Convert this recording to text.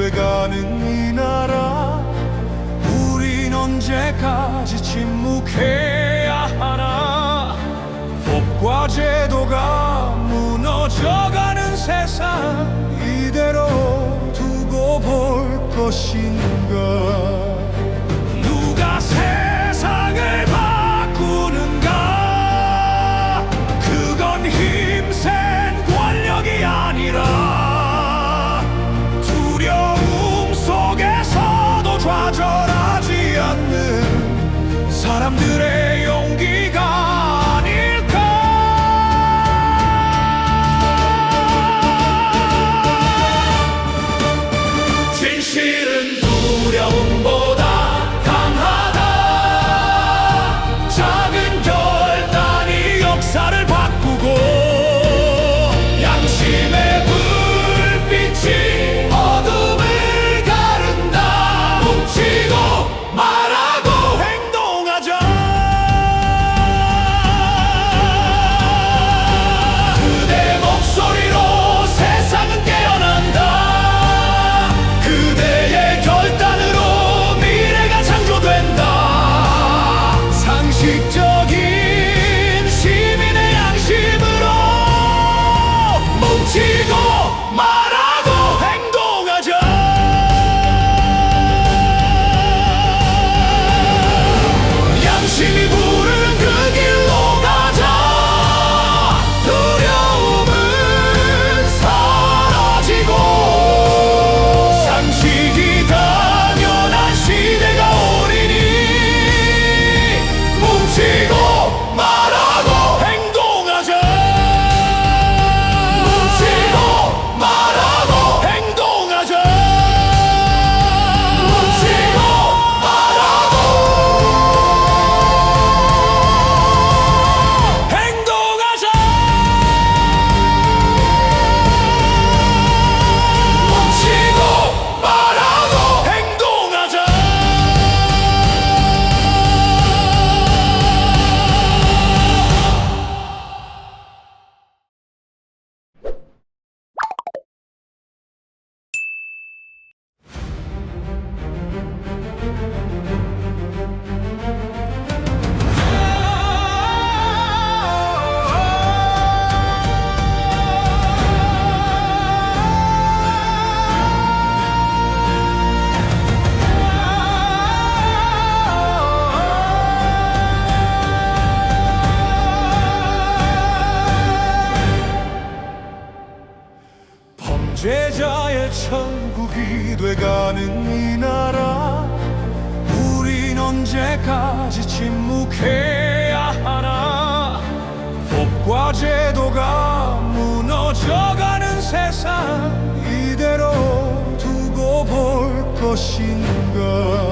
돼가는 이 나라. 우린 언제까지 침묵해야 하나? 법과 제도가 무너져가는 세상 이대로 두고 볼 것인가? 빛이 돼가는 이 나라 우린 언제까지 침묵해야 하나? 법과 제도가 무너져가는 세상 이대로 두고 볼 것인가?